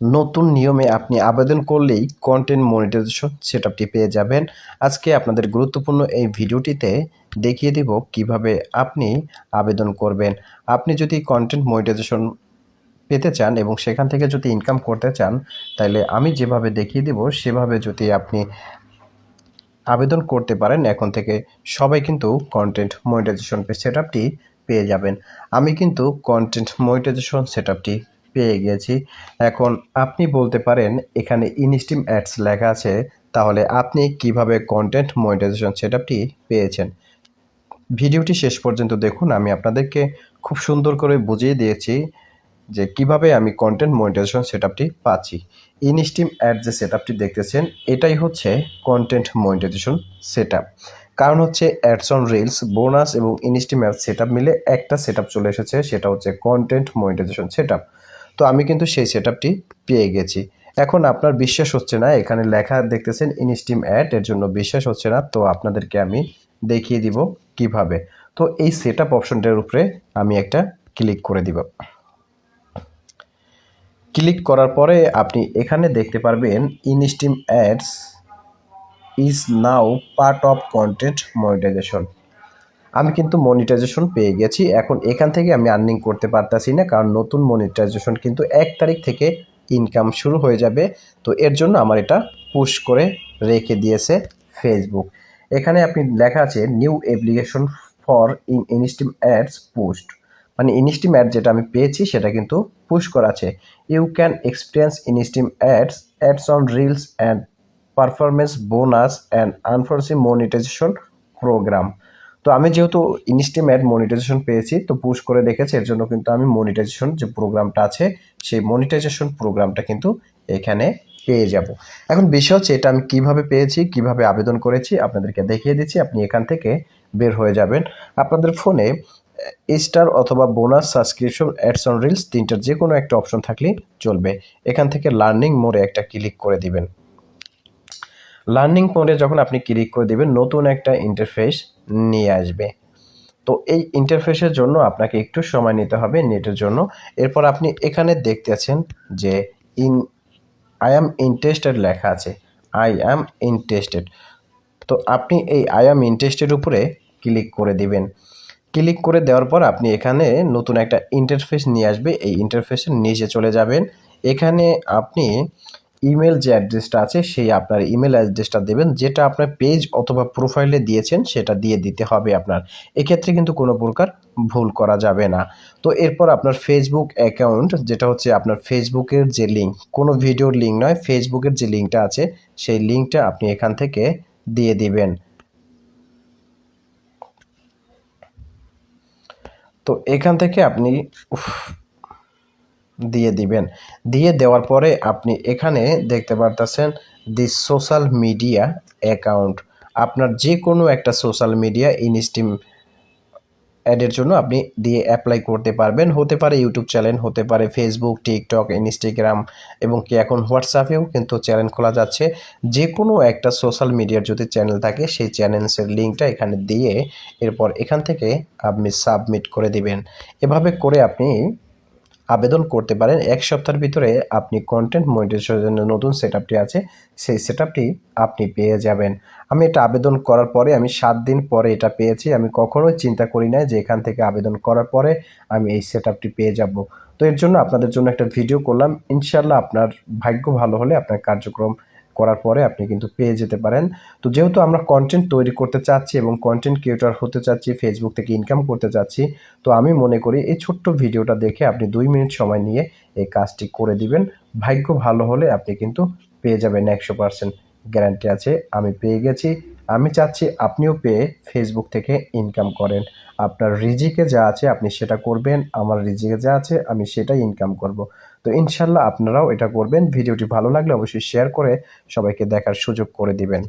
নতুন নিয়মে আপনি আবেদন করলেই কন্টেন্ট মনিটাইজেশন সেটআপটি পেয়ে যাবেন। আজকে আপনাদের গুরুত্বপূর্ণ এই ভিডিওটিতে দেখিয়ে দিব কীভাবে আপনি আবেদন করবেন। আপনি যদি কন্টেন্ট মনিটাইজেশন পেতে চান এবং সেখান থেকে যদি ইনকাম করতে চান তাহলে আমি যেভাবে দেখিয়ে দিব, সেভাবে যদি আপনি আবেদন করতে পারেন, এখন থেকে সবাই কিন্তু কন্টেন্ট মনিটাইজেশন সেটআপটি পেয়ে যাবেন। আমি কিন্তু কন্টেন্ট মনিটাইজেশন সেটআপটি পেয়ে গিয়েছি এখন আপনি বলতে পারেন, এখানে ইনস্টিম অ্যাডস লেখা আছে, তাহলে আপনি কীভাবে কন্টেন্ট মনিটাইজেশন সেটআপটি পেয়েছেন? ভিডিওটি শেষ পর্যন্ত দেখুন, আমি আপনাদেরকে খুব সুন্দর করে বুঝিয়ে দিয়েছি যে কীভাবে আমি কন্টেন্ট মনিটাইজেশন সেটআপটি পাচ্ছি। ইনস্টিম অ্যাড যে সেটআপটি দেখতেছেন, এটাই হচ্ছে কন্টেন্ট মনিটাইজেশন সেটআপ কারণ হচ্ছে অ্যাডস অন রিলস বোনাস এবং ইনস্টিম অ্যাড সেটআপ মিলে একটা সেটআপ চলে এসেছে, সেটা হচ্ছে কন্টেন্ট মনিটাইজেশন সেটআপ তো আমি কিন্তু সেই সেটআপটি পেয়ে গেছি। এখন আপনার বিশ্বাস হচ্ছে না, এখানে লেখা দেখতেছেন ইনস্টিম অ্যাড এর জন্য বিশ্বাস হচ্ছে না, তো আপনাদেরকে আমি দেখিয়ে দিব কীভাবে। তো এই সেটআপ অপশনটার উপরে আমি একটা ক্লিক করে দিব। ক্লিক করার পরে আপনি এখানে দেখতে পারবেন instream ads is now part of content monetization আমি কিন্তু মনিটাইজেশন পেয়ে গেছি। এখন এখান থেকে আমি আর্নিং করতে পারতাছি না, কারণ নতুন মনিটাইজেশন কিন্তু এক তারিখ থেকে ইনকাম শুরু হয়ে যাবে। তো এর জন্য আমার এটা পুশ করে রেখে দিয়েছে ফেসবুক এখানে আপনি লেখা আছে new application for in instream ads post মানে ইনস্টিম অ্যাড যেটা আমি পেয়েছি, সেটা কিন্তু পুশ করা আছে। You can experience instream ads ads on reels and performance bonus and unforeseen monetization program তো আমি যেহেতু ইনস্টিম অ্যাড মনিটাইজেশন পেয়েছি, তো পুশ করে দেখেছি, এর জন্য কিন্তু আমি মনিটাইজেশন যে প্রোগ্রামটা আছে, সেই মনিটাইজেশন প্রোগ্রামটা কিন্তু এখানে পেয়ে যাব। এখন বিষয় হচ্ছে এটা আমি কীভাবে পেয়েছি, কীভাবে আবেদন করেছি, আপনাদেরকে দেখিয়ে দিচ্ছি, আপনি এখান থেকে বের হয়ে যাবেন। আপনাদের ফোনে স্টার অথবা bonus subscription ads on reels তিনটার যে কোনো একটা অপশন থাকলেই চলবে। এখান থেকে লার্নিং মোড়ে একটা ক্লিক করে দিবেন। লার্নিং মোডে যখন আপনি ক্লিক করে দিবেন, নতুন একটা ইন্টারফেস নিয়ে আসবে। তো এই ইন্টারফেসের জন্য আপনাকে একটু সময় নিতে হবে নেটের জন্য। এরপর আপনি এখানে দেখতে দেখতেছেন যে ইন আই অ্যাম ইন্টারেস্টেড লেখা আছে। আই অ্যাম ইন্টারেস্টেড তো আপনি এই আই অ্যাম ইন্টারেস্টেড উপরে ক্লিক করে দিবেন। ক্লিক করে দেওয়ার পর আপনি এখানে নতুন একটা ইন্টারফেস নিয়ে আসবে। এই ইন্টারফেসের নিচে চলে যাবেন। এখানে আপনি ইমেল যে অ্যাড্রেসটা আছে, সেই আপনার ইমেল অ্যাড্রেসটা দেবেন, যেটা আপনার পেজ অথবা প্রোফাইলে দিয়েছেন, সেটা দিয়ে দিতে হবে আপনার। এক্ষেত্রে কিন্তু কোনো প্রকার ভুল করা যাবে না। তো এরপর আপনার ফেসবুক অ্যাকাউন্ট যেটা হচ্ছে আপনার ফেসবুকের যে লিঙ্ক কোনো ভিডিওর লিঙ্ক নয় ফেসবুকের যে লিঙ্কটা আছে, সেই লিঙ্কটা আপনি এখান থেকে দিয়ে দিবেন। তো এখান থেকে আপনি দিয়ে দিবেন। দিয়ে দেওয়ার পরে আপনি এখানে দেখতে পারতেছেন দি সোশ্যাল মিডিয়া অ্যাকাউন্ট আপনার যে কোনো একটা সোশ্যাল মিডিয়া ইনস্টিম অ্যাডের জন্য আপনি দিয়ে অ্যাপ্লাই করতে পারবেন। হতে পারে ইউটিউব চ্যানেল হতে পারে ফেসবুক টিকটক ইনস্টাগ্রাম এবং কি এখন হোয়াটসঅ্যাপেও কিন্তু চ্যানেল খোলা যাচ্ছে। যে কোনো একটা সোশ্যাল মিডিয়ার যদি চ্যানেল থাকে, সেই চ্যানেলসের লিঙ্কটা এখানে দিয়ে এরপর এখান থেকে আপনি সাবমিট করে দিবেন। এভাবে করে আপনি আবেদন করতে পারেন। এক সপ্তাহের ভিতরে আপনি কন্টেন্ট মনিটাইজেশনের জন্য নতুন সেট আছে, সেই সেট আপনি পেয়ে যাবেন। আমি এটা আবেদন করার পরে, আমি সাত দিন পরে এটা পেয়েছি। আমি কখনোই চিন্তা করি না যে এখান থেকে আবেদন করার পরে আমি এই সেট পেয়ে যাব। তো এর জন্য আপনাদের জন্য একটা ভিডিও করলাম। ইনশাল্লাহ আপনার ভাগ্য ভালো হলে আপনার কার্যক্রম করার পরে আপনি কিন্তু পেয়ে যেতে পারেন। তো যেহেতু আমরা কন্টেন্ট তৈরি করতে চাচ্ছি এবং কন্টেন্ট ক্রিয়েটর হতে চাচ্ছি ফেসবুক থেকে ইনকাম করতে চাচ্ছি, তো আমি মনে করি এই ছোট্ট ভিডিওটা দেখে আপনি দুই মিনিট সময় নিয়ে এই কাজটি করে দিবেন। ভাগ্য ভালো হলে আপনি কিন্তু পেয়ে যাবেন একশো পার্সেন্ট গ্যারান্টি আছে। আমি পেয়ে গেছি। আমি চাচ্ছি আপনিও পেয়ে ফেসবুক থেকে ইনকাম করেন। আপনার রিজিকে যা আছে আপনি সেটা করবেন, আমার রিজিকে যা আছে আমি সেটাই ইনকাম করব। তো ইনশাল্লাহ আপনারাও এটা করবেন। ভিডিওটি ভালো লাগলে অবশ্যই শেয়ার করে সবাইকে দেখার সুযোগ করে দিবেন।